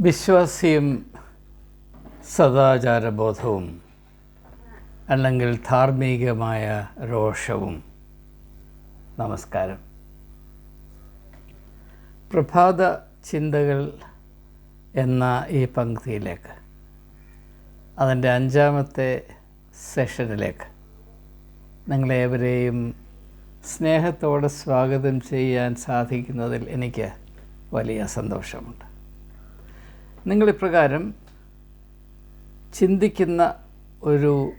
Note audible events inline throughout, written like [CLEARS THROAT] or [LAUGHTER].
വിശ്വാസിയും സദാചാരബോധവും അല്ലെങ്കിൽ ധാർമ്മികമായ രോഷവും. നമസ്കാരം. പ്രഭാത ചിന്തകൾ എന്ന ഈ പങ്ക്തിയിലേക്ക് അതിന്റെ അഞ്ചാമത്തെ സെഷനിലേക്ക് നിങ്ങളേവരെയും സ്നേഹത്തോടെ സ്വാഗതം ചെയ്യാൻ സാധിക്കുന്നതിൽ എനിക്ക് വലിയ സന്തോഷമുണ്ട്. നിങ്ങളിപ്രകാരം ചിന്തിക്കുന്ന ഒരു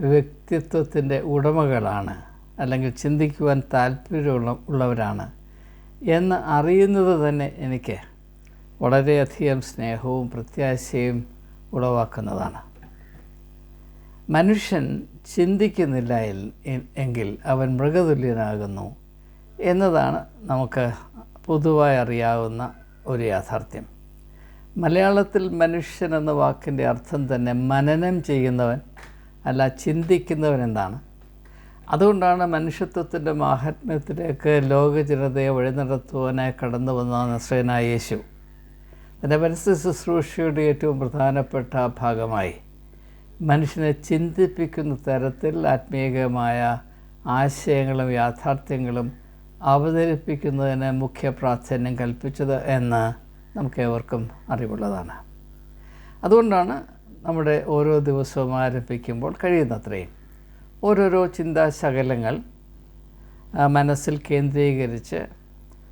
വ്യക്തിത്വത്തിന്റെ ഉടമകളാണ് അല്ലെങ്കിൽ ചിന്തിക്കുവാൻ താല്പര്യമുള്ള ഉള്ളവരാണ് എന്ന് അറിയുന്നത് തന്നെ എനിക്ക് വളരെയധികം സ്നേഹവും പ്രത്യാശയും ഉളവാക്കുന്നതാണ്. മനുഷ്യൻ ചിന്തിക്കുന്നില്ല എങ്കിൽ അവൻ മൃഗതുല്യനാകുന്നു എന്നതാണ് നമുക്ക് പൊതുവായി അറിയാവുന്ന ഒരു യാഥാർത്ഥ്യം. മലയാളത്തിൽ മനുഷ്യൻ എന്ന വാക്കിന്റെ അർത്ഥം തന്നെ മനനം ചെയ്യുന്നവൻ അല്ല ചിന്തിക്കുന്നവൻ എന്നാണ്. അതുകൊണ്ടാണ് മനുഷ്യത്വത്തിന്റെ മാഹാത്മ്യത്തിലേക്ക് ലോക ജനതയെ വഴി നടത്തുവാനായി കടന്നു വന്ന നസ്രനായ യേശു. തന്റെ പരസ്യ ശുശ്രൂഷയുടെ ഏറ്റവും പ്രധാനപ്പെട്ട ഭാഗമായി മനുഷ്യനെ ചിന്തിപ്പിക്കുന്ന തരത്തിൽ ആത്മീയമായ ആശയങ്ങളും യാഥാർത്ഥ്യങ്ങളും അവതരിപ്പിക്കുന്നതിന് മുഖ്യ പ്രാധാന്യം കൽപ്പിച്ചത് എന്ന് നമുക്ക് ഏവർക്കും അറിവുള്ളതാണ്. അതുകൊണ്ടാണ് നമ്മുടെ ഓരോ ദിവസവും ആരംഭിക്കുമ്പോൾ കഴിയുന്നത്രയും ഓരോരോ ചിന്താശകലങ്ങൾ മനസ്സിൽ കേന്ദ്രീകരിച്ച്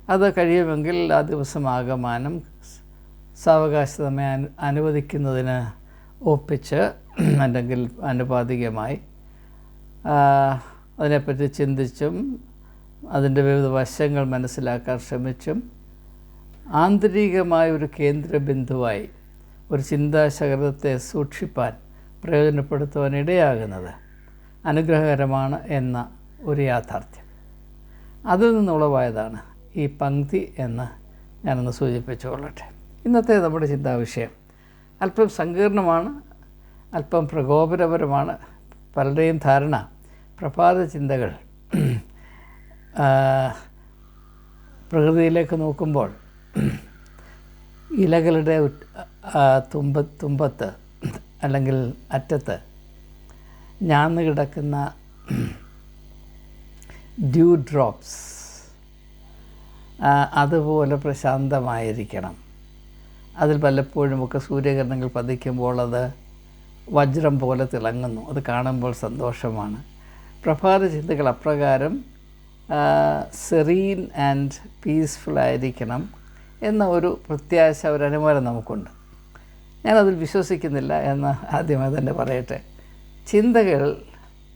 അത് കഴിയുമെങ്കിൽ ആ ദിവസം ആകമാനം സാവകാശതമേ അനു അനുവദിക്കുന്നതിന് ഒപ്പിച്ച് [CLEARS THROAT] അല്ലെങ്കിൽ ആനുപാതികമായി അതിനെപ്പറ്റി ചിന്തിച്ചും അതിന്റെ വിവിധ വശങ്ങൾ മനസ്സിലാക്കാൻ ശ്രമിച്ചും ആന്തരികമായ ഒരു കേന്ദ്ര ബിന്ദുവായി ഒരു ചിന്താശകലത്തെ സൂക്ഷിപ്പാൻ പ്രയോജനപ്പെടുത്തുവാൻ ഇടയാകുന്നത് അനുഗ്രഹകരമാണ് എന്ന ഒരു യാഥാർത്ഥ്യം. അതിൽ നിന്നുളവായതാണ് ഈ പങ്ക്തി എന്ന് ഞാനൊന്ന് സൂചിപ്പിച്ചു കൊള്ളട്ടെ ഇന്നത്തെ നമ്മുടെ ചിന്താവിഷയം അല്പം സങ്കീർണമാണ് അല്പം പ്രകോപനപരമാണ്. പലരുടെയും ധാരണ പ്രഭാത ചിന്തകൾ പ്രകൃതിയിലേക്ക് നോക്കുമ്പോൾ ഇലകളുടെ തുമ്പ തുമ്പത്ത് അല്ലെങ്കിൽ അറ്റത്ത് ഞാന്ന് കിടക്കുന്ന ഡ്യൂ ഡ്രോപ്സ് അതുപോലെ പ്രശാന്തമായിരിക്കണം. അതിൽ പലപ്പോഴുമൊക്കെ സൂര്യകിരണങ്ങൾ പതിക്കുമ്പോൾ അത് വജ്രം പോലെ തിളങ്ങുന്നു. അത് കാണുമ്പോൾ സന്തോഷമാണ്. പ്രഭാത ചിന്തകൾ അപ്രകാരം സെറീൻ ആൻഡ് പീസ്ഫുൾ ആയിരിക്കണം. എന്ന ഒരു പ്രത്യാശ ഒരു അനുമാനം നമുക്കുണ്ട്. ഞാനതിൽ വിശ്വസിക്കുന്നില്ല എന്ന് ആദ്യമായി തന്നെ പറയട്ടെ. ചിന്തകൾ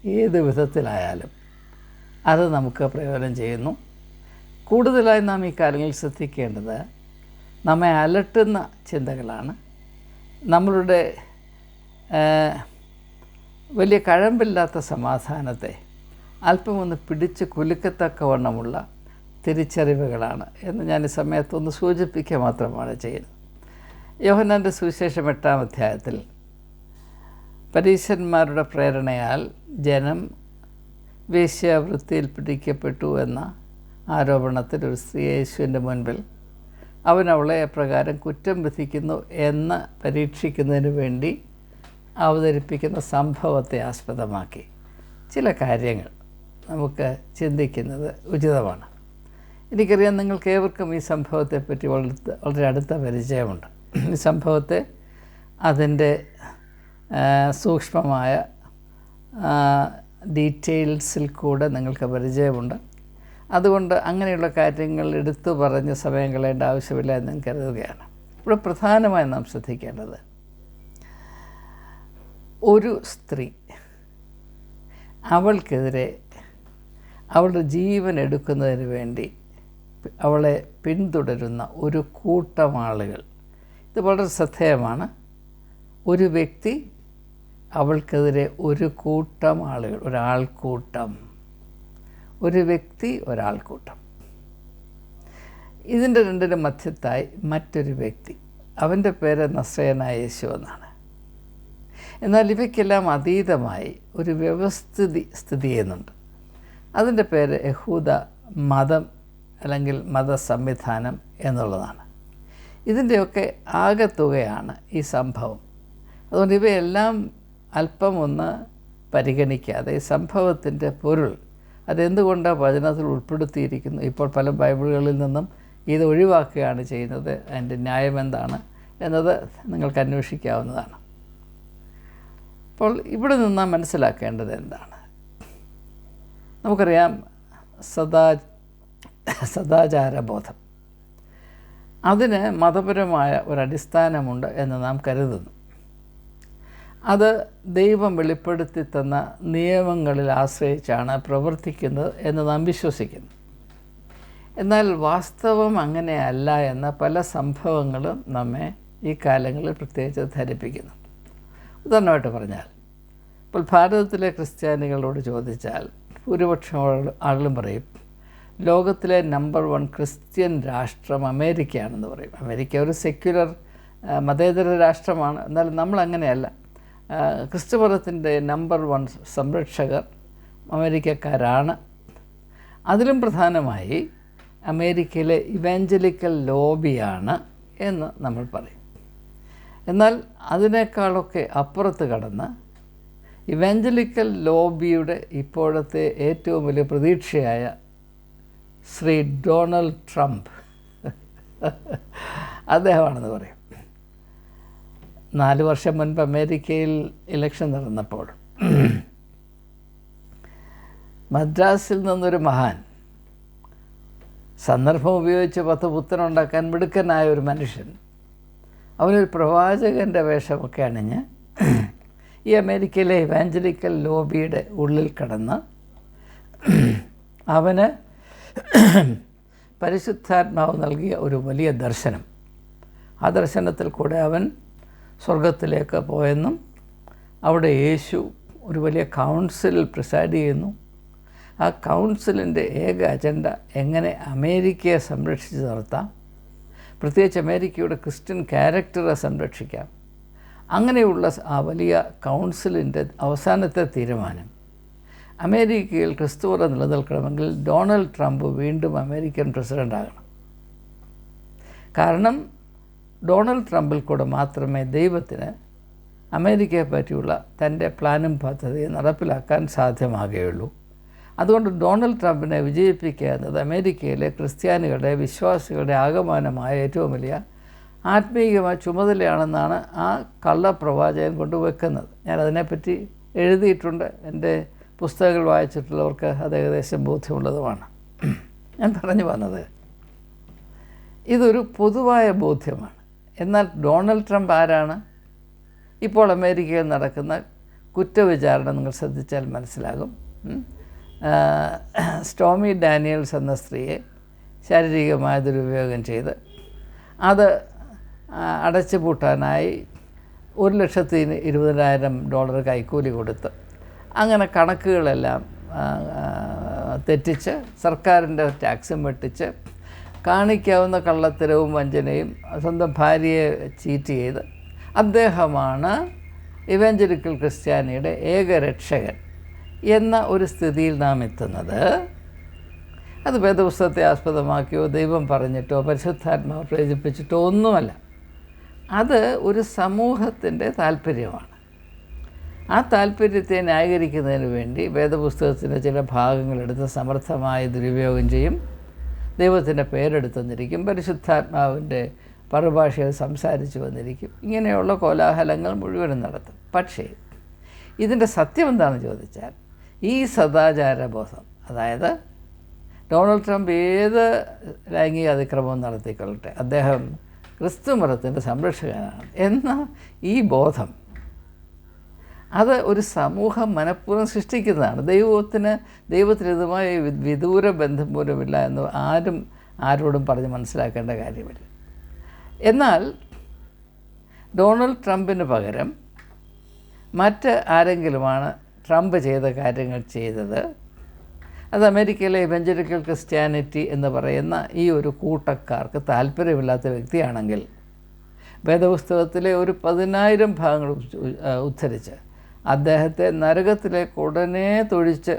ഏത് വിധത്തിലായാലും അത് നമുക്ക് പ്രയോജനം ചെയ്യുന്നു. കൂടുതലായി നാം ഈ കാര്യങ്ങളിൽ ശ്രദ്ധിക്കേണ്ടത് നമ്മെ അലട്ടുന്ന ചിന്തകളാണ്. നമ്മളുടെ വലിയ കഴമ്പില്ലാത്ത സമാധാനത്തെ അല്പമൊന്ന് പിടിച്ച് കുലുക്കത്തക്കവണ്ണമുള്ള തിരിച്ചറിവുകളാണ് എന്ന് ഞാൻ ഈ സമയത്തൊന്ന് സൂചിപ്പിക്കുക മാത്രമാണ് ചെയ്യുന്നത്. യോഹനന്റെ സുവിശേഷം എട്ടാം അധ്യായത്തിൽ പരീശന്മാരുടെ പ്രേരണയാൽ ജനം വേശ്യാവൃത്തിയിൽ പിടിക്കപ്പെട്ടു എന്ന ആരോപണത്തിൽ ഒരു സ്ത്രീ യേശുവിന്റെ മുൻപിൽ അവൻ അവളെ അപ്രകാരം കുറ്റം വിധിക്കുന്നു എന്ന് പരീക്ഷിക്കുന്നതിന് വേണ്ടി അവതരിപ്പിക്കുന്ന സംഭവത്തെ ആസ്പദമാക്കി. ചില കാര്യങ്ങൾ നമുക്ക് ചിന്തിക്കുന്നത് ഉചിതമാണ്. എനിക്കറിയാം നിങ്ങൾക്ക് ഏവർക്കും ഈ സംഭവത്തെപ്പറ്റി വളരെ വളരെ അടുത്ത പരിചയമുണ്ട്. ഈ സംഭവത്തെ അതിന്റെ സൂക്ഷ്മമായ ഡീറ്റെയിൽസിൽ കൂടെ നിങ്ങൾക്ക് പരിചയമുണ്ട്. അതുകൊണ്ട് അങ്ങനെയുള്ള കാര്യങ്ങൾ എടുത്തു പറഞ്ഞ് സമയം കളയേണ്ട ആവശ്യമില്ല എന്ന് ഞാൻ കരുതുകയാണ്. ഇവിടെ പ്രധാനമായും നാം ശ്രദ്ധിക്കേണ്ടത് ഒരു സ്ത്രീ അവൾക്കെതിരെ അവളുടെ ജീവൻ എടുക്കുന്നതിന് വേണ്ടി അവളെ പിന്തുടരുന്ന ഒരു കൂട്ടം ആളുകൾ ഇത് വളരെ ശ്രദ്ധേയമാണ്. ഒരു വ്യക്തി അവൾക്കെതിരെ ഒരു കൂട്ടം ആളുകൾ ഒരാൾക്കൂട്ടം ഒരു വ്യക്തി ഒരാൾക്കൂട്ടം ഇതിന്റെ രണ്ടിന്റെ മധ്യത്തായി മറ്റൊരു വ്യക്തി. അവന്റെ പേര് നസ്രയനായ യേശു എന്നാണ്. എന്നാൽ ഇവയ്ക്കെല്ലാം അതീതമായി ഒരു വ്യവസ്ഥിതി സ്ഥിതി ചെയ്യുന്നുണ്ട്. അതിന്റെ പേര് യഹൂദ മതം അല്ലെങ്കിൽ മത സംവിധാനം എന്നുള്ളതാണ്. ഇതിന്റെയൊക്കെ ആകെത്തുകയാണ് ഈ സംഭവം. അതുകൊണ്ട് ഇവയെല്ലാം അല്പം ഒന്ന് പരിഗണിക്കാതെ ഈ സംഭവത്തിന്റെ പൊരുൾ അതെന്തുകൊണ്ടാണ് വചനത്തിൽ ഉൾപ്പെടുത്തിയിരിക്കുന്നു? ഇപ്പോൾ പല ബൈബിളുകളിൽ നിന്നും ഇത് ഒഴിവാക്കുകയാണ് ചെയ്യുന്നത്. അതിന്റെ ന്യായം എന്താണ് എന്നത് നിങ്ങൾക്ക് അന്വേഷിക്കാവുന്നതാണ്. അപ്പോൾ ഇവിടെ നിന്ന് മനസ്സിലാക്കേണ്ടത് എന്താണ്. നമുക്കറിയാം സദാ സദാചാരബോധം. അതിന് മതപരമായ ഒരടിസ്ഥാനമുണ്ട് എന്ന് നാം കരുതുന്നു. അത് ദൈവം വെളിപ്പെടുത്തി തന്ന നിയമങ്ങളിൽ ആശ്രയിച്ചാണ് പ്രവർത്തിക്കുന്നത് എന്ന് നാം വിശ്വസിക്കുന്നു. എന്നാൽ വാസ്തവം അങ്ങനെയല്ല എന്ന പല സംഭവങ്ങളും നമ്മെ ഈ കാലങ്ങളിൽ പ്രത്യേകിച്ച് ധരിപ്പിക്കുന്നു. ഉദാഹരണമായിട്ട് പറഞ്ഞാൽ ഇപ്പോൾ ഭാരതത്തിലെ ക്രിസ്ത്യാനികളോട് ചോദിച്ചാൽ ഭൂരിപക്ഷം ആളുകളും പറയും ലോകത്തിലെ നമ്പർ വൺ ക്രിസ്ത്യൻ രാഷ്ട്രം അമേരിക്കയാണെന്ന് പറയും. അമേരിക്ക ഒരു സെക്യുലർ മതേതര രാഷ്ട്രമാണ്. എന്നാലും നമ്മൾ അങ്ങനെയല്ല. ക്രിസ്തുമതത്തിന്റെ നമ്പർ വൺ സംരക്ഷകർ അമേരിക്കക്കാരാണ്. അതിലും പ്രധാനമായി അമേരിക്കയിലെ ഇവാഞ്ചലിക്കൽ ലോബിയാണ് എന്ന് നമ്മൾ പറയും. എന്നാൽ അതിനേക്കാളൊക്കെ അപ്പുറത്ത് കടന്ന് ഇവാഞ്ചലിക്കൽ ലോബിയുടെ ഇപ്പോഴത്തെ ഏറ്റവും വലിയ പ്രതീക്ഷയായ ശ്രീ ഡൊണാൾഡ് ട്രംപ്. അദ്ദേഹമാണെന്ന് പറയും. നാല് വർഷം മുൻപ് അമേരിക്കയിൽ ഇലക്ഷൻ നടന്നപ്പോൾ മദ്രാസിൽ നിന്നൊരു മഹാൻ സന്ദർഭം ഉപയോഗിച്ച് പത്ത് പുത്തനുണ്ടാക്കാൻ മിടുക്കനായ ഒരു മനുഷ്യൻ അവനൊരു പ്രവാചകന്റെ വേഷമൊക്കെ അണിഞ്ഞ് ഈ അമേരിക്കയിലെ ഇവാഞ്ചലിക്കൽ ലോബിയുടെ ഉള്ളിൽ കടന്ന് അവന് [COUGHS] പരിശുദ്ധാത്മാവ് നൽകിയ ഒരു വലിയ ദർശനം. ആ ദർശനത്തിൽ കൂടെ അവൻ സ്വർഗത്തിലേക്ക് പോയെന്നും അവിടെ യേശു ഒരു വലിയ കൗൺസിലിൽ പ്രിസൈഡ് ചെയ്യുന്നു. ആ കൗൺസിലിന്റെ ഏക അജണ്ട എങ്ങനെ അമേരിക്കയെ സംരക്ഷിച്ച് നിർത്താം പ്രത്യേകിച്ച് അമേരിക്കയുടെ ക്രിസ്ത്യൻ ക്യാരക്ടറെ സംരക്ഷിക്കാം? അങ്ങനെയുള്ള ആ വലിയ കൗൺസിലിന്റെ അവസാനത്തെ തീരുമാനം. അമേരിക്കയിൽ ക്രിസ്തുവത നിലനിൽക്കണമെങ്കിൽ ഡൊണാൾഡ് ട്രംപ് വീണ്ടും അമേരിക്കൻ പ്രസിഡന്റ് ആകണം കാരണം ഡൊണാൾഡ് ട്രംപിൽ കൂടെ മാത്രമേ ദൈവത്തിന് അമേരിക്കയെ പറ്റിയുള്ള തന്റെ പ്ലാനും പദ്ധതിയും നടപ്പിലാക്കാൻ സാധ്യമാകുകയുള്ളൂ. അതുകൊണ്ട് ഡൊണാൾഡ് ട്രംപിനെ വിജയിപ്പിക്കുക എന്നത് അമേരിക്കയിലെ ക്രിസ്ത്യാനികളുടെ വിശ്വാസികളുടെ ആഗമനമായ ഏറ്റവും വലിയ ആത്മീയമായ ചുമതലയാണെന്നാണ് ആ കള്ളപ്രവാചകൻ കൊണ്ട് വെക്കുന്നത്. ഞാനതിനെപ്പറ്റി എഴുതിയിട്ടുണ്ട്. എന്റെ പുസ്തകങ്ങൾ വായിച്ചിട്ടുള്ളവർക്ക് അത് ഏകദേശം ബോധ്യമുള്ളതുമാണ്. ഞാൻ പറഞ്ഞു വന്നത് ഇതൊരു പൊതുവായ ബോധ്യമാണ്. എന്നാൽ ഡൊണാൾഡ് ട്രംപ് ആരാണ്? ഇപ്പോൾ അമേരിക്കയിൽ നടക്കുന്ന കുറ്റവിചാരണ നിങ്ങൾ ശ്രദ്ധിച്ചാൽ മനസ്സിലാകും. സ്റ്റോമി ഡാനിയൽസ് എന്ന സ്ത്രീയെ ശാരീരികമായ ദുരുപയോഗം ചെയ്ത് അത് അടച്ചുപൂട്ടാനായി ഒരു ലക്ഷത്തി ഇരുപതിനായിരം ഡോളർ കൈക്കൂലി കൊടുത്ത് അങ്ങനെ കണക്കുകളെല്ലാം തെറ്റിച്ച് സർക്കാരിന്റെ ടാക്സും വെട്ടിച്ച് കാണിക്കാവുന്ന കള്ളത്തരവും വഞ്ചനയും സ്വന്തം ഭാര്യയെ ചീറ്റ് ചെയ്ത് അദ്ദേഹമാണ് ഇവാഞ്ചലിക്കൽ ക്രിസ്ത്യാനിയുടെ ഏക രക്ഷകൻ എന്ന ഒരു സ്ഥിതിയിൽ നാം എത്തുന്നത്. അത് വേദപുസ്തകത്തെ ആസ്പദമാക്കിയോ ദൈവം പറഞ്ഞിട്ടോ പരിശുദ്ധാത്മാവ് പ്രേരിപ്പിച്ചിട്ടോ ഒന്നുമല്ല. അത് ഒരു സമൂഹത്തിന്റെ താല്പര്യമാണ്. ആ താല്പര്യത്തെ ന്യായീകരിക്കുന്നതിന് വേണ്ടി വേദപുസ്തകത്തിന്റെ ചില ഭാഗങ്ങളെടുത്ത് സമർത്ഥമായി ദുരുപയോഗം ചെയ്യും. ദൈവത്തിന്റെ പേരെടുത്തെന്നിരിക്കും പരിശുദ്ധാത്മാവിന്റെ പരഭാഷയിൽ സംസാരിച്ചു വന്നിരിക്കും. ഇങ്ങനെയുള്ള കോലാഹലങ്ങൾ മുഴുവനും നടത്തും. പക്ഷേ ഇതിന്റെ സത്യം എന്താണെന്ന് ചോദിച്ചാൽ ഈ സദാചാരബോധം അതായത് ഡൊണാൾഡ് ട്രംപ് ഏത് ലൈംഗിക അതിക്രമവും നടത്തിക്കൊള്ളട്ടെ അദ്ദേഹം ക്രിസ്തു മതത്തിന്റെ സംരക്ഷകനാണ് എന്ന ഈ ബോധം അത് ഒരു സമൂഹം മനഃപൂർവം സൃഷ്ടിക്കുന്നതാണ്. ദൈവത്തിന് ദൈവത്തിനതുമായി വിദൂര ബന്ധം പോലുമില്ല എന്ന് ആരും ആരോടും പറഞ്ഞ് മനസ്സിലാക്കേണ്ട കാര്യമില്ല. എന്നാൽ ഡൊണാൾഡ് ട്രംപിന് പകരം മറ്റ് ആരെങ്കിലുമാണ് ട്രംപ് ചെയ്ത കാര്യങ്ങൾ ചെയ്തത്. അത് അമേരിക്കയിലെ ഇവഞ്ചലിക്കൽ ക്രിസ്ത്യാനിറ്റി എന്ന് പറയുന്ന ഈ ഒരു കൂട്ടക്കാർക്ക് താല്പര്യമില്ലാത്ത വ്യക്തിയാണെങ്കിൽ വേദപുസ്തകത്തിലെ ഒരു പതിനായിരം ഭാഗങ്ങൾ ഉദ്ധരിച്ച് അദ്ദേഹത്തെ നരകത്തിലേക്ക് ഉടനെ തൊഴിച്ച്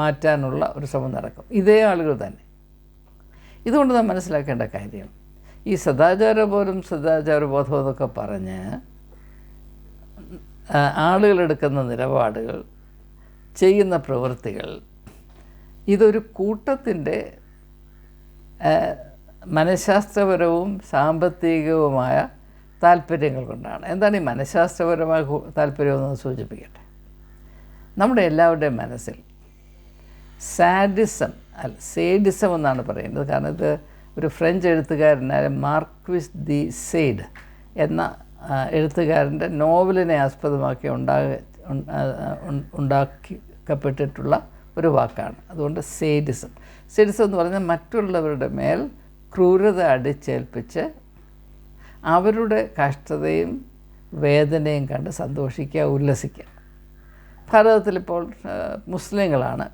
മാറ്റാനുള്ള ഒരു ശ്രമം നടക്കും. ഇതേ ആളുകൾ തന്നെ. ഇതുകൊണ്ട് നാം മനസ്സിലാക്കേണ്ട കാര്യം ഈ സദാചാരബോധം സദാചാരബോധം എന്നൊക്കെ പറഞ്ഞ് ആളുകളെടുക്കുന്ന നിലപാടുകൾ ചെയ്യുന്ന പ്രവൃത്തികൾ ഇതൊരു കൂട്ടത്തിന്റെ മനഃശാസ്ത്രപരവും സാമ്പത്തികവുമായ താല്പര്യങ്ങൾ കൊണ്ടാണ്. എന്താണ് ഈ മനഃശാസ്ത്രപരമായ താല്പര്യമെന്ന് സൂചിപ്പിക്കട്ടെ. നമ്മുടെ എല്ലാവരുടെയും മനസ്സിൽ സാഡിസം അല്ല സേഡിസം എന്നാണ് പറയുന്നത്. കാരണം ഇത് ഒരു ഫ്രഞ്ച് എഴുത്തുകാരനായ മാർക്വിസ് ദി സെയ്ഡ് എന്ന എഴുത്തുകാരന്റെ നോവലിനെ ആസ്പദമാക്കി ഉണ്ടാക ഉണ്ടാക്കപ്പെട്ടിട്ടുള്ള ഒരു വാക്കാണ്. അതുകൊണ്ട് സേഡിസം. സേഡിസം എന്ന് പറഞ്ഞാൽ മറ്റുള്ളവരുടെ മേൽ ക്രൂരത അടിച്ചേൽപ്പിച്ച് അവരുടെ കഷ്ടതയും വേദനയും കണ്ട് സന്തോഷിക്കുക ഉല്ലസിക്കുക. ഭാരതത്തിലിപ്പോൾ മുസ്ലിങ്ങളാണ്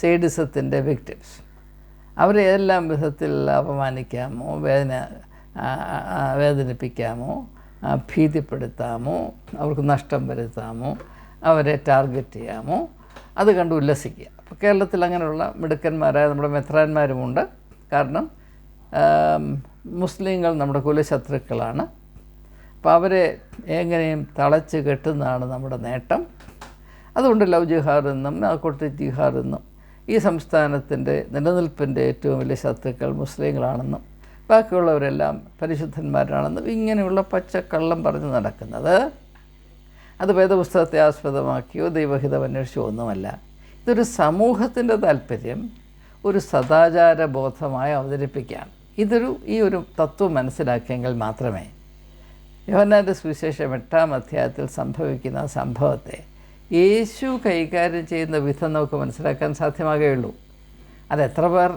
സേഡിസത്തിന്റെ വിക്ടിംസ് അവരെ ഏതെല്ലാം വിധത്തിൽ അപമാനിക്കാമോ വേദന വേദനിപ്പിക്കാമോ ഭീതിപ്പെടുത്താമോ അവർക്ക് നഷ്ടം വരുത്താമോ അവരെ ടാർഗറ്റ് ചെയ്യാമോ അത് കണ്ട് ഉല്ലസിക്കുക. അപ്പോൾ കേരളത്തിൽ അങ്ങനെയുള്ള മിടുക്കന്മാരായ നമ്മുടെ മെത്രാന്മാരുമുണ്ട്. കാരണം മുസ്ലിങ്ങൾ നമ്മുടെ കുലശത്രുക്കളാണ്. അപ്പോൾ അവരെ എങ്ങനെയും തളച്ച് കെട്ടുന്നതാണ് നമ്മുടെ നേട്ടം. അതുകൊണ്ട് ലവ് ജിഹാർ എന്നും നാക്കോട്ട് ജിഹാർ എന്നും ഈ സംസ്ഥാനത്തിന്റെ നിലനിൽപ്പിന്റെ ഏറ്റവും വലിയ ശത്രുക്കൾ മുസ്ലിങ്ങളാണെന്നും ബാക്കിയുള്ളവരെല്ലാം പരിശുദ്ധന്മാരാണെന്നും ഇങ്ങനെയുള്ള പച്ചക്കള്ളം പറഞ്ഞ് നടക്കുന്നത്. അത് വേദപുസ്തകത്തെ ആസ്പദമാക്കിയോ ദൈവഹിതം അന്വേഷിച്ചോ ഒന്നുമല്ല. ഇതൊരു സമൂഹത്തിന്റെ താല്പര്യം ഒരു സദാചാര ബോധമായി അവതരിപ്പിക്കുകയാണ്. ഇതൊരു ഈ ഒരു തത്വം മനസ്സിലാക്കിയെങ്കിൽ മാത്രമേ യോഹന്നാന്റെ സുവിശേഷം എട്ടാം അധ്യായത്തിൽ സംഭവിക്കുന്ന സംഭവത്തെ യേശു കൈകാര്യം ചെയ്യുന്ന വിധം നമുക്ക് മനസ്സിലാക്കാൻ സാധ്യമാകുകയുള്ളൂ. അത് എത്ര പേർ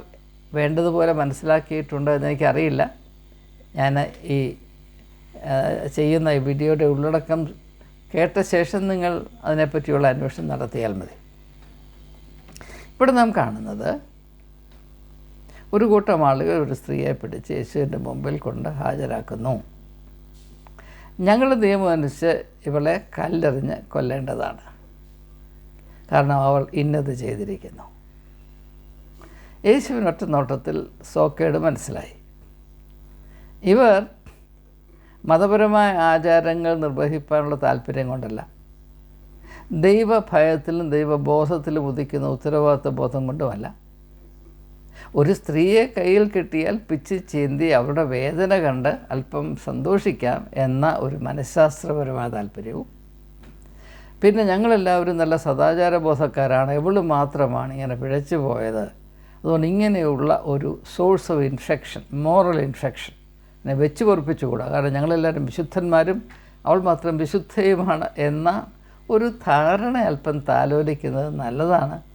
വേണ്ടതുപോലെ മനസ്സിലാക്കിയിട്ടുണ്ട് എന്ന് എനിക്കറിയില്ല. ഞാൻ ഈ ചെയ്യുന്ന ഈ വീഡിയോയുടെ ഉള്ളടക്കം കേട്ട ശേഷം നിങ്ങൾ അതിനെപ്പറ്റിയുള്ള അന്വേഷണം നടത്തിയാൽ മതി. ഇവിടെ നാം കാണുന്നത് ഒരു കൂട്ടം ആളുകൾ ഒരു സ്ത്രീയെ പിടിച്ച് യേശുവിന്റെ മുമ്പിൽ കൊണ്ട് ഹാജരാക്കുന്നു. ഞങ്ങളുടെ നിയമം അനുസരിച്ച് ഇവളെ കല്ലെറിഞ്ഞ് കൊല്ലേണ്ടതാണ്. കാരണം അവൾ ഇന്നത് ചെയ്തിരിക്കുന്നു. യേശുവിന് ഒറ്റ നോട്ടത്തിൽ സോക്കേട് മനസ്സിലായി. ഇവർ മതപരമായ ആചാരങ്ങൾ നിർവഹിക്കാനുള്ള താല്പര്യം കൊണ്ടല്ല. ദൈവഭയത്തിലും ദൈവബോധത്തിലും ഉദിക്കുന്ന ഉത്തരവാദിത്വ ബോധം കൊണ്ടുമല്ല. ഒരു സ്ത്രീയെ കയ്യിൽ കിട്ടിയാൽ പിച്ച് ചീന്തി അവരുടെ വേദന കണ്ട് അല്പം സന്തോഷിക്കാം എന്ന ഒരു മനഃശാസ്ത്രപരമായ താല്പര്യവും. പിന്നെ ഞങ്ങളെല്ലാവരും നല്ല സദാചാര ബോധക്കാരാണ്. എവൾ മാത്രമാണ് ഇങ്ങനെ പിഴച്ചു പോയത്? അതുകൊണ്ട് ഇങ്ങനെയുള്ള ഒരു source of infection moral infection എന്നെ വെച്ച് പൊറപ്പിച്ചുകൂടാ. കാരണം ഞങ്ങളെല്ലാവരും വിശുദ്ധന്മാരും അവൾ മാത്രം വിശുദ്ധയുമാണ് എന്ന ഒരു ധാരണ അല്പം താലോലിക്കുന്നത് നല്ലതാണ്.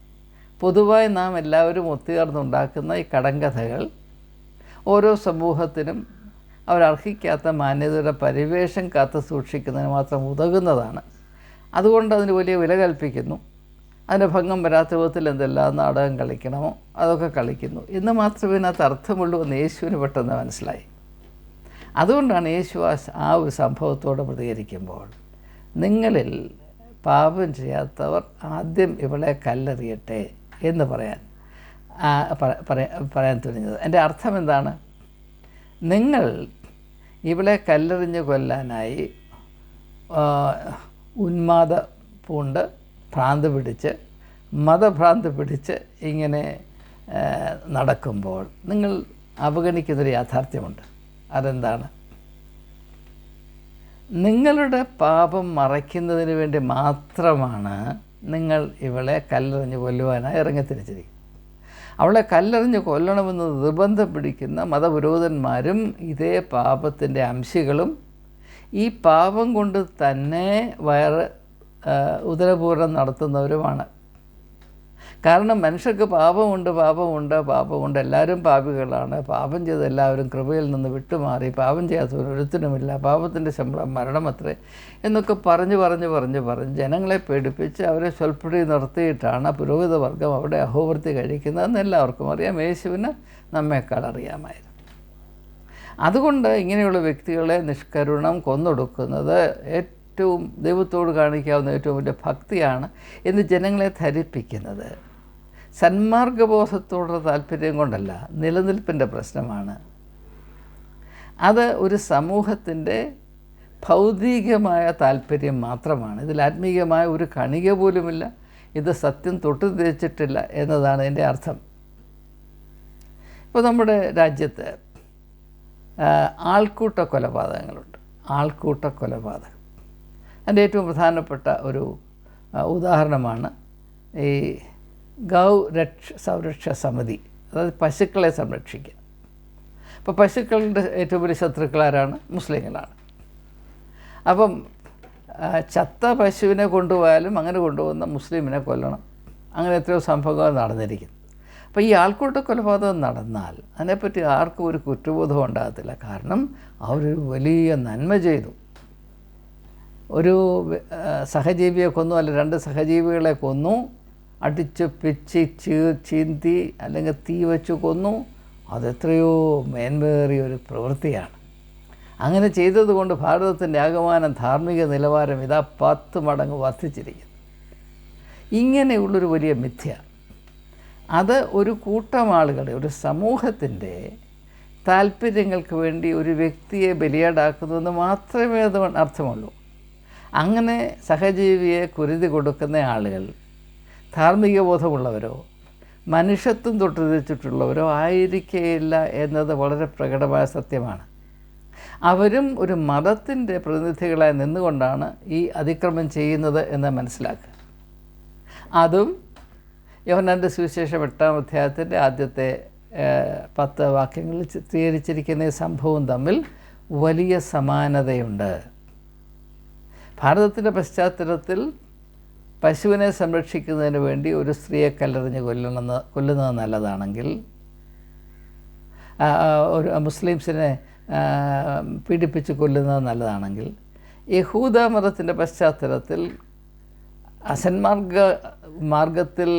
പൊതുവായി നാം എല്ലാവരും ഒത്തുചേർന്നുണ്ടാക്കുന്ന ഈ കടങ്കഥകൾ ഓരോ സമൂഹത്തിനും അവരർഹിക്കാത്ത മാന്യതയുടെ പരിവേഷം കാത്തു സൂക്ഷിക്കുന്നതിന് മാത്രം ഉതകുന്നതാണ്. അതുകൊണ്ട് അതിന് വലിയ വില കൽപ്പിക്കുന്നു. അതിന്റെ ഭംഗം വരാത്ത വിധത്തിൽ എന്തെല്ലാം നാടകം കളിക്കണമോ അതൊക്കെ കളിക്കുന്നു. എന്ന് മാത്രമേ ഇതിനകത്ത് അർത്ഥമുള്ളൂ എന്ന് യേശുവിന് പെട്ടെന്ന് മനസ്സിലായി. അതുകൊണ്ടാണ് യേശു ആ ഒരു സംഭവത്തോട് പ്രതികരിക്കുമ്പോൾ നിങ്ങളിൽ പാപം ചെയ്യാത്തവർ ആദ്യം ഇവളെ കല്ലെറിയട്ടെ എന്ന് പറയാൻ പറയാൻ തുടങ്ങിയത്. എന്റെ അർത്ഥം എന്താണ്? നിങ്ങൾ ഇവളെ കല്ലെറിഞ്ഞ് കൊല്ലാനായി ഉന്മാദ പൂണ്ട് ഭ്രാന്ത് പിടിച്ച് മതഭ്രാന്ത് പിടിച്ച് ഇങ്ങനെ നടക്കുമ്പോൾ നിങ്ങൾ അവഗണിക്കുന്നൊരു യാഥാർത്ഥ്യമുണ്ട്. അതെന്താണ്? നിങ്ങളുടെ പാപം മറയ്ക്കുന്നതിന് വേണ്ടി മാത്രമാണ് നിങ്ങൾ ഇവളെ കല്ലെറിഞ്ഞ് കൊല്ലുവാനായി ഇറങ്ങിത്തിരിച്ചിരിക്കും അവളെ കല്ലെറിഞ്ഞ് കൊല്ലണമെന്ന് നിർബന്ധം പിടിക്കുന്ന മതപുരോഹിതന്മാരും ഇതേ പാപത്തിന്റെ അംശികളും ഈ പാപം കൊണ്ട് തന്നെ വയറ് ഉദരപൂർണം നടത്തുന്നവരുമാണ്. കാരണം മനുഷ്യർക്ക് പാപമുണ്ട് പാപമുണ്ട് പാപമുണ്ട്. എല്ലാവരും പാപികളാണ്. പാപം ചെയ്ത എല്ലാവരും കൃപയിൽ നിന്ന് വിട്ടുമാറി. പാപം ചെയ്യാത്തവർ ഒരുത്തിനുമില്ല പാപത്തിന്റെ ശമ്പളം മരണമത്രേ എന്നൊക്കെ പറഞ്ഞ് പറഞ്ഞ് പറഞ്ഞ് പറഞ്ഞ് ജനങ്ങളെ പേടിപ്പിച്ച് അവരെ സ്വൽപ്പടി നിർത്തിയിട്ടാണ് പുരോഹിത വർഗം അവിടെ അഹോവൃത്തി കഴിക്കുന്നതെന്ന് എല്ലാവർക്കും അറിയാം. യേശുവിന് നമ്മേക്കാൾ അറിയാമായിരുന്നു. അതുകൊണ്ട് ഇങ്ങനെയുള്ള വ്യക്തികളെ നിഷ്കരുണം കൊന്നൊടുക്കുന്നത് ഏറ്റവും ദൈവത്തോട് കാണിക്കാവുന്ന ഏറ്റവും വലിയ ഭക്തിയാണ് എന്ന് ജനങ്ങളെ ധരിപ്പിക്കുന്നത്. സന്മാർഗബോധത്തോടുള്ള താല്പര്യം കൊണ്ടല്ല നിലനിൽപ്പിന്റെ പ്രശ്നമാണ്. അത് ഒരു സമൂഹത്തിന്റെ ഭൗതികമായ താല്പര്യം മാത്രമാണ്. ഇതിൽ ആത്മീയമായ ഒരു കണിക പോലുമില്ല. ഇത് സത്യം തൊട്ടു തിരിച്ചിട്ടില്ല എന്നതാണ് എന്റെ അർത്ഥം. ഇപ്പോൾ നമ്മുടെ രാജ്യത്ത് ആൾക്കൂട്ട കൊലപാതകങ്ങളുണ്ട് ആൾക്കൂട്ട കൊലപാതകം അതിന്റെ ഏറ്റവും പ്രധാനപ്പെട്ട ഒരു ഉദാഹരണമാണ് ഈ ഗൗ രക്ഷ സംരക്ഷ സമിതി അതായത് പശുക്കളെ സംരക്ഷിക്കുക. അപ്പോൾ പശുക്കളുടെ ഏറ്റവും വലിയ ശത്രുക്കളാരാണ് മുസ്ലിങ്ങളാണ്. അപ്പം ചത്ത പശുവിനെ കൊണ്ടുപോയാലും അങ്ങനെ കൊണ്ടുപോകുന്ന മുസ്ലിമിനെ കൊല്ലണം. അങ്ങനെ എത്രയോ സംഭവങ്ങൾ നടന്നിരിക്കുന്നു. അപ്പോൾ ഈ ആൾക്കൂട്ട കൊലപാതകം നടന്നാൽ അതിനെപ്പറ്റി ആർക്കും ഒരു കുറ്റബോധം ഉണ്ടാകത്തില്ല. കാരണം അവരൊരു വലിയ നന്മ ചെയ്തു. ഒരു സഹജീവിയെ കൊന്നു അല്ല രണ്ട് സഹജീവികളെ കൊന്നു. അടിച്ച് പിച്ച് ചീന്തി അല്ലെങ്കിൽ തീ വെച്ച് കൊന്നു. അതെത്രയോ മേന്മേറിയ ഒരു പ്രവൃത്തിയാണ്. അങ്ങനെ ചെയ്തതുകൊണ്ട് ഭാരതത്തിന്റെ ആകമാനം ധാർമ്മിക നിലവാരം ഇതാ പത്ത് മടങ്ങ് വർദ്ധിച്ചിരിക്കുന്നു. ഇങ്ങനെയുള്ളൊരു വലിയ മിഥ്യ. അത് ഒരു കൂട്ടം ആളുകളെ ഒരു സമൂഹത്തിന്റെ താല്പര്യങ്ങൾക്ക് വേണ്ടി ഒരു വ്യക്തിയെ ബലിയാടാക്കുന്നുവെന്ന് മാത്രമേ അത് അർത്ഥമുള്ളൂ. അങ്ങനെ സഹജീവിയെ കുരുതി കൊടുക്കുന്ന ആളുകൾ ധാർമ്മിക ബോധമുള്ളവരോ മനുഷ്യത്വം തൊട്ടുതിരിച്ചിട്ടുള്ളവരോ ആയിരിക്കുകയില്ല എന്നത് വളരെ പ്രകടമായ സത്യമാണ്. അവരും ഒരു മതത്തിന്റെ പ്രതിനിധികളായി നിന്നുകൊണ്ടാണ് ഈ അതിക്രമം ചെയ്യുന്നത് എന്ന് മനസ്സിലാക്കുക. അതും യോഹനാന്റെ സുവിശേഷം എട്ടാം അധ്യായത്തിന്റെ ആദ്യത്തെ പത്ത് വാക്യങ്ങളിൽ ചിത്രീകരിച്ചിരിക്കുന്ന ഈ സംഭവം തമ്മിൽ വലിയ സമാനതയുണ്ട്. ഭാരതത്തിന്റെ പശ്ചാത്തലത്തിൽ പശുവിനെ സംരക്ഷിക്കുന്നതിന് വേണ്ടി ഒരു സ്ത്രീയെ കല്ലെറിഞ്ഞ് കൊല്ലണമെന്ന് കൊല്ലുന്നത് നല്ലതാണെങ്കിൽ ഒരു മുസ്ലിംസിനെ പീഡിപ്പിച്ച് കൊല്ലുന്നത് നല്ലതാണെങ്കിൽ യഹൂദ മതത്തിന്റെ പശ്ചാത്തലത്തിൽ അസന്മാർഗ മാർഗത്തിൽ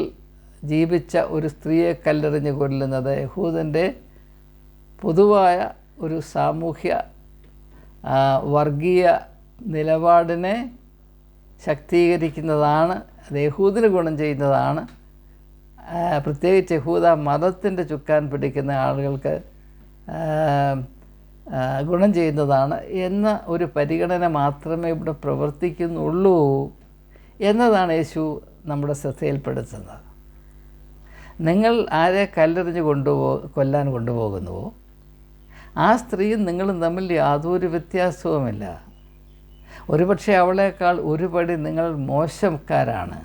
ജീവിച്ച ഒരു സ്ത്രീയെ കല്ലെറിഞ്ഞ് കൊല്ലുന്നത് യഹൂദന്റെ പൊതുവായ ഒരു സാമൂഹ്യ വർഗീയ നിലപാടിനെ ശക്തീകരിക്കുന്നതാണ് അത് യഹൂദിന് ഗുണം ചെയ്യുന്നതാണ്. പ്രത്യേകിച്ച് യഹൂദ മതത്തിന്റെ ചുക്കാൻ പിടിക്കുന്ന ആളുകൾക്ക് ഗുണം ചെയ്യുന്നതാണ് എന്ന ഒരു പരിഗണന മാത്രമേ ഇവിടെ പ്രവർത്തിക്കുന്നുള്ളൂ എന്നതാണ് യേശു നമ്മുടെ ശ്രദ്ധയിൽപ്പെടുത്തുന്നത്. നിങ്ങൾ ആരെ കല്ലെറിഞ്ഞ് കൊണ്ടുപോ കൊല്ലാൻ കൊണ്ടുപോകുന്നുവോ? ആ സ്ത്രീയും നിങ്ങളും തമ്മിൽ യാതൊരു വ്യത്യാസവുമില്ല. ഒരുപക്ഷെ അവളേക്കാൾ ഒരുപടി നിങ്ങൾ മോശക്കാരാണ്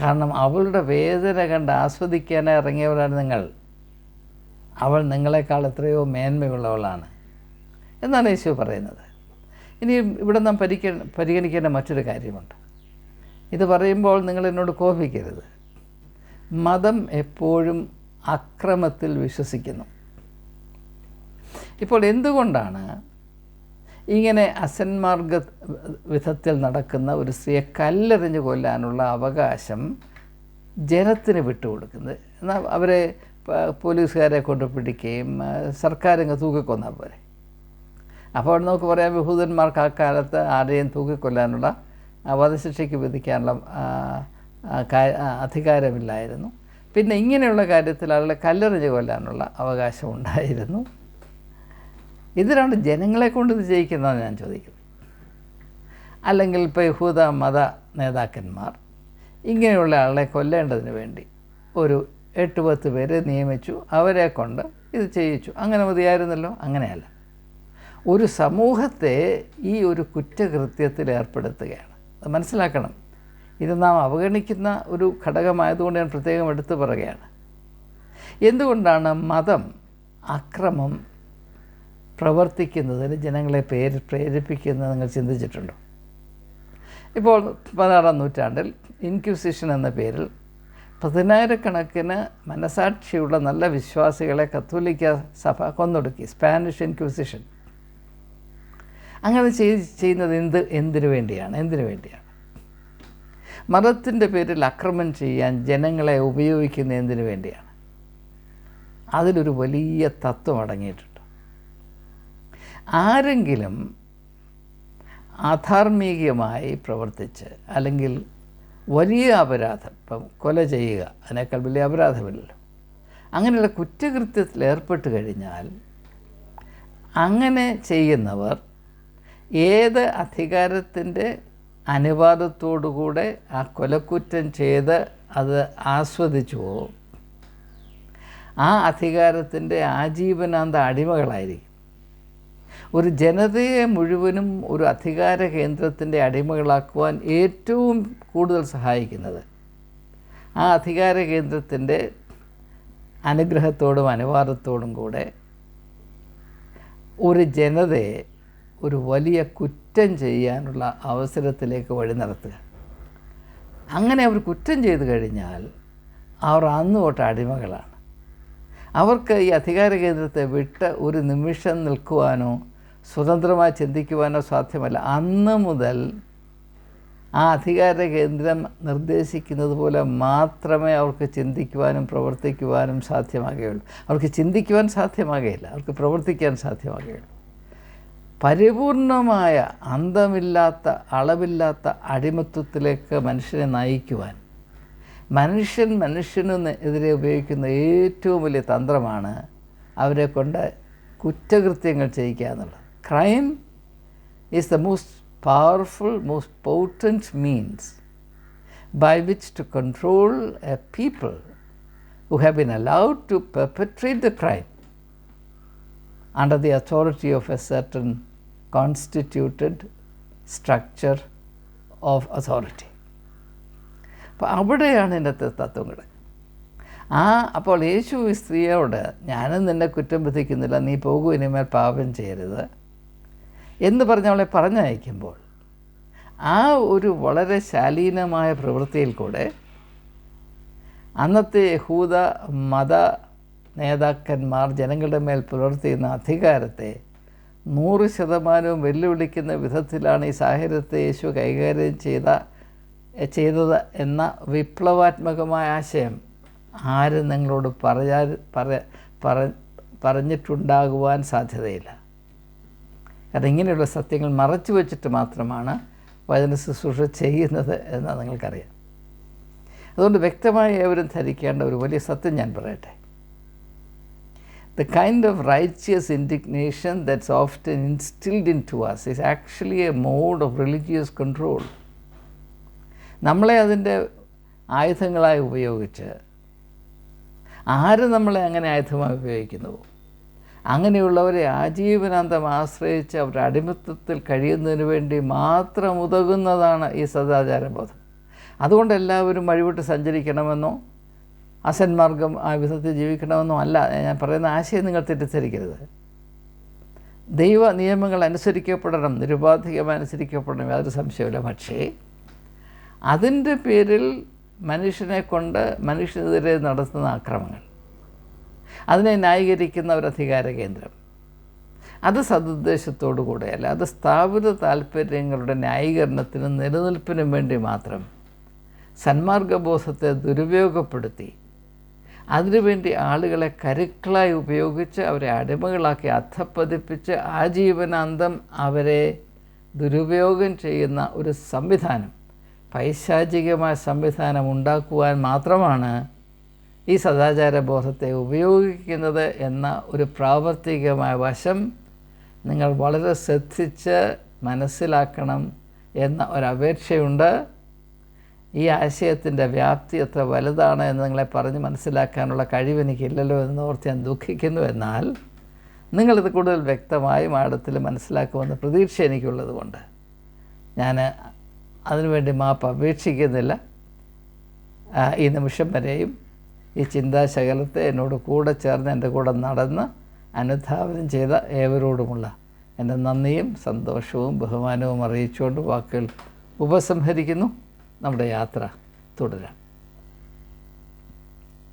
കാരണം അവളുടെ വേദന കണ്ട് ആസ്വദിക്കാനായി ഇറങ്ങിയവരാണ് നിങ്ങൾ. അവൾ നിങ്ങളെക്കാൾ എത്രയോ മേന്മയുള്ളവളാണ്. എന്നാണ് യേശു പറയുന്നത്. ഇനി ഇവിടെ നാം പരിഗ പരിഗണിക്കേണ്ട മറ്റൊരു കാര്യമുണ്ട്. ഇത് പറയുമ്പോൾ നിങ്ങൾ എന്നോട് കോപിക്കരുത്. മതം എപ്പോഴും അക്രമത്തിൽ വിശ്വസിക്കുന്നു. ഇപ്പോൾ എന്തുകൊണ്ടാണ് ഇങ്ങനെ അസന്മാർഗ വിധത്തിൽ നടക്കുന്ന ഒരു സ്ത്രീയെ കല്ലെറിഞ്ഞ് കൊല്ലാനുള്ള അവകാശം ജനത്തിന് വിട്ടുകൊടുക്കുന്നത്. എന്നാൽ അവരെ പോലീസുകാരെ കൊണ്ട് പിടിക്കുകയും സർക്കാരങ്ങ് തൂക്കിക്കൊന്നാൽ പോരെ. അപ്പോൾ നമുക്ക് പറയാം യഹൂദന്മാർക്ക് ആ കാലത്ത് ആരെയും തൂക്കിക്കൊല്ലാനുള്ള വധശിക്ഷയ്ക്ക് വിധിക്കാനുള്ള അധികാരമില്ലായിരുന്നു. പിന്നെ ഇങ്ങനെയുള്ള കാര്യത്തിൽ ആളുകളെ കല്ലെറിഞ്ഞ് കൊല്ലാനുള്ള അവകാശം ഉണ്ടായിരുന്നു. ഇതിലാണ് ജനങ്ങളെ കൊണ്ട് ഇത് ഞാൻ ചോദിക്കുന്നത്. അല്ലെങ്കിൽ ഇപ്പോൾ യഹൂദ മത നേതാക്കന്മാർ ഇങ്ങനെയുള്ള ആളെ കൊല്ലേണ്ടതിന് വേണ്ടി ഒരു എട്ട് പത്ത് പേരെ നിയമിച്ചു അവരെ കൊണ്ട് ഇത് ചെയ്യിച്ചു. അങ്ങനെ മതിയായിരുന്നല്ലോ? അങ്ങനെയല്ല. ഒരു സമൂഹത്തെ ഈ ഒരു കുറ്റകൃത്യത്തിൽ ഏർപ്പെടുത്തുകയാണ്. അത് മനസ്സിലാക്കണം. ഇത് നാം അവഗണിക്കുന്ന ഒരു ഘടകമായതുകൊണ്ട് ഞാൻ പ്രത്യേകം എടുത്തു പറയുകയാണ്. എന്തുകൊണ്ടാണ് മതം അക്രമം പ്രവർത്തിക്കുന്നതിന് ജനങ്ങളെ പേര് പ്രേരിപ്പിക്കുന്നത് നിങ്ങൾ ചിന്തിച്ചിട്ടുണ്ടോ? ഇപ്പോൾ പതിനാറാം നൂറ്റാണ്ടിൽ ഇൻക്വിസിഷൻ എന്ന പേരിൽ പതിനായിരക്കണക്കിന് മനസാക്ഷിയുള്ള നല്ല വിശ്വാസികളെ കത്തോലിക്ക സഭ കൊന്നൊടുക്കി സ്പാനിഷ് ഇൻക്വിസിഷൻ. അങ്ങനെ ചെയ് ചെയ്യുന്നത് എന്ത് എന്തിനു വേണ്ടിയാണ്? എന്തിനു വേണ്ടിയാണ്? മതത്തിന്റെ പേരിൽ അക്രമം ചെയ്യാൻ ജനങ്ങളെ ഉപയോഗിക്കുന്ന എന്തിനു വേണ്ടിയാണ്? അതിലൊരു വലിയ തത്വം അടങ്ങിയിട്ടുണ്ട്. ആരെങ്കിലും അധാർമികമായി പ്രവർത്തിച്ച് അല്ലെങ്കിൽ വലിയ അപരാധം ഇപ്പം കൊല ചെയ്യുക അതിനേക്കാൾ വലിയ അപരാധമില്ലല്ലോ. അങ്ങനെയുള്ള കുറ്റകൃത്യത്തിൽ ഏർപ്പെട്ട് കഴിഞ്ഞാൽ അങ്ങനെ ചെയ്യുന്നവർ ഏത് അധികാരത്തിന്റെ അനുവാദത്തോടുകൂടെ ആ കൊലക്കുറ്റം ചെയ്ത് അത് ആസ്വദിച്ചുവോ? ആ അധികാരത്തിന്റെ ആജീവനാന്ത അടിമകളായിരിക്കും. ഒരു ജനതയെ മുഴുവനും ഒരു അധികാര കേന്ദ്രത്തിന്റെ അടിമകളാക്കുവാൻ ഏറ്റവും കൂടുതൽ സഹായിക്കുന്നത്. ആ അധികാര കേന്ദ്രത്തിന്റെ അനുഗ്രഹത്തോടും അനുവാദത്തോടും കൂടെ ഒരു ജനതയെ ഒരു വലിയ കുറ്റം ചെയ്യാനുള്ള അവസരത്തിലേക്ക് വഴി നടത്തുക. അങ്ങനെ അവർ കുറ്റം ചെയ്തു കഴിഞ്ഞാൽ അവർ അന്ന് തൊട്ട് അടിമകളാണ്. അവർക്ക് ഈ അധികാര കേന്ദ്രത്തെ വിട്ട് ഒരു നിമിഷം നിൽക്കുവാനോ സ്വതന്ത്രമായി ചിന്തിക്കുവാനോ സാധ്യമല്ല. അന്ന് മുതൽ ആ അധികാര കേന്ദ്രം നിർദ്ദേശിക്കുന്നത് പോലെ മാത്രമേ അവർക്ക് ചിന്തിക്കുവാനും പ്രവർത്തിക്കുവാനും സാധ്യമാകുകയുള്ളൂ. അവർക്ക് ചിന്തിക്കുവാൻ സാധ്യമാകുകയില്ല. അവർക്ക് പ്രവർത്തിക്കാൻ സാധ്യമാകുകയുള്ളൂ. പരിപൂർണമായ അന്തമില്ലാത്ത അളവില്ലാത്ത അടിമത്വത്തിലേക്ക് മനുഷ്യനെ നയിക്കുവാൻ മനുഷ്യൻ മനുഷ്യന് എതിരെ ഉപയോഗിക്കുന്ന ഏറ്റവും വലിയ തന്ത്രമാണ് അവരെ കൊണ്ട് കുറ്റകൃത്യങ്ങൾ ചെയ്യിക്കുക എന്നുള്ളത്. Crime is the most powerful, most potent means by which to control a people who have been allowed to perpetrate the crime under the authority of a certain constituted structure of authority. അപ്പോൾ അവിടെയാണ് ഇന്നത്തെ തത്വങ്ങൾ ആ അപ്പോൾ യേശു സ്ത്രീയോട് ഞാനും നിന്നെ കുറ്റം വിധിക്കുന്നില്ല നീ പോകൂ ഇനിമേൽ പാപം ചെയ്യരുത് എന്ന് പറഞ്ഞ് അവളെ പറഞ്ഞയക്കുമ്പോൾ ആ ഒരു വളരെ ശാലീനമായ പ്രവൃത്തിയിൽ കൂടെ അന്നത്തെ യഹൂദ മത നേതാക്കന്മാർ ജനങ്ങളുടെ മേൽ പുലർത്തിയുന്ന അധികാരത്തെ നൂറ് ശതമാനവും വെല്ലുവിളിക്കുന്ന വിധത്തിലാണ് ഈ സാഹചര്യത്തെ യേശു കൈകാര്യം ചെയ്ത ചെയ്തത് എന്ന വിപ്ലവാത്മകമായ ആശയം ആരും നിങ്ങളോട് പറയാ പറ പറഞ്ഞിട്ടുണ്ടാകുവാൻ സാധ്യതയില്ല. കാരണം ഇങ്ങനെയുള്ള സത്യങ്ങൾ മറച്ചു വച്ചിട്ട് മാത്രമാണ് വചന ശുശ്രൂഷ ചെയ്യുന്നത് എന്ന് നിങ്ങൾക്കറിയാം. അതുകൊണ്ട് വ്യക്തമായി ഏവരും ധരിക്കേണ്ട ഒരു വലിയ സത്യം ഞാൻ പറയട്ടെ. The kind of righteous indignation that's often instilled into us is actually a mode of religious control നമ്മളെ അതിന്റെ ആയുധങ്ങളായി ഉപയോഗിച്ച് ആര് നമ്മളെ അങ്ങനെ ആയുധമായി ഉപയോഗിക്കുന്നുവോ അങ്ങനെയുള്ളവരെ ആജീവനാന്തം ആശ്രയിച്ച് അവരുടെ അടിമത്തത്തിൽ കഴിയുന്നതിന് വേണ്ടി മാത്രം ഉതകുന്നതാണ് ഈ സദാചാര ബോധം അതുകൊണ്ട് എല്ലാവരും വഴിവിട്ട് സഞ്ചരിക്കണമെന്നോ അസന്മാർഗം ആ വിധത്തിൽ ജീവിക്കണമെന്നോ അല്ല ഞാൻ പറയുന്ന ആശയം നിങ്ങൾ തെറ്റിദ്ധരിക്കരുത്. ദൈവ നിയമങ്ങൾ അനുസരിക്കപ്പെടണം നിരുപാധികം അനുസരിക്കപ്പെടണം യാതൊരു സംശയമില്ല പക്ഷേ അതിന്റെ പേരിൽ മനുഷ്യനെ കൊണ്ട് മനുഷ്യനെതിരെ നടത്തുന്ന ആക്രമങ്ങൾ അതിനെ ന്യായീകരിക്കുന്ന ഒരു അധികാര കേന്ദ്രം. അത് സതുദ്ദേശത്തോടു കൂടെയല്ല അത് സ്ഥാപിത താല്പര്യങ്ങളുടെ ന്യായീകരണത്തിനും നിലനിൽപ്പിനും വേണ്ടി മാത്രം സന്മാർഗബോധത്തെ ദുരുപയോഗപ്പെടുത്തി അതിനുവേണ്ടി ആളുകളെ കരുക്കളായി ഉപയോഗിച്ച് അവരെ അടിമകളാക്കി അധപ്പതിപ്പിച്ച് ആജീവനാന്തം അവരെ ദുരുപയോഗം ചെയ്യുന്ന ഒരു സംവിധാനം പൈശാചികമായ സംവിധാനം ഉണ്ടാക്കുവാൻ മാത്രമാണ് ഈ സദാചാര ബോധത്തെ ഉപയോഗിക്കുന്നത് എന്ന ഒരു പ്രാവർത്തികമായ വശം നിങ്ങൾ വളരെ ശ്രദ്ധിച്ച് മനസ്സിലാക്കണം എന്ന ഒരപേക്ഷയുണ്ട്. ഈ ആശയത്തിന്റെ വ്യാപ്തി എത്ര വലുതാണ് എന്ന് നിങ്ങളെ പറഞ്ഞ് മനസ്സിലാക്കാനുള്ള കഴിവ് എനിക്കില്ലല്ലോ എന്ന് ഓർത്ത് ഞാൻ ദുഃഖിക്കുന്നു. എന്നാൽ നിങ്ങളിത് കൂടുതൽ വ്യക്തമായും ആഴത്തിൽ മനസ്സിലാക്കുമെന്ന് പ്രതീക്ഷ എനിക്കുള്ളതുകൊണ്ട് ഞാൻ അതിനുവേണ്ടി മാപ്പ് അപേക്ഷിക്കുന്നില്ല. ഈ നിമിഷം വരെയും ഈ ചിന്താശകലത്തെ എന്നോട് കൂടെ ചേർന്ന് എന്റെ കൂടെ നടന്ന് അനുധാവനം ചെയ്ത ഏവരോടുമുള്ള എന്റെ നന്ദിയും സന്തോഷവും ബഹുമാനവും അറിയിച്ചുകൊണ്ട് വാക്കുകൾ ഉപസംഹരിക്കുന്നു. നമ്മുടെ യാത്ര തുടരാം.